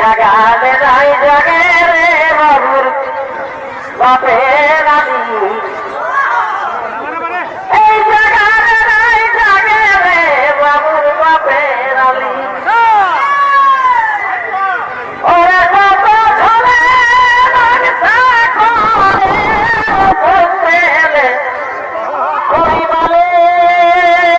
জাগালে নাই জাগে রে বাবুর বাপের আমি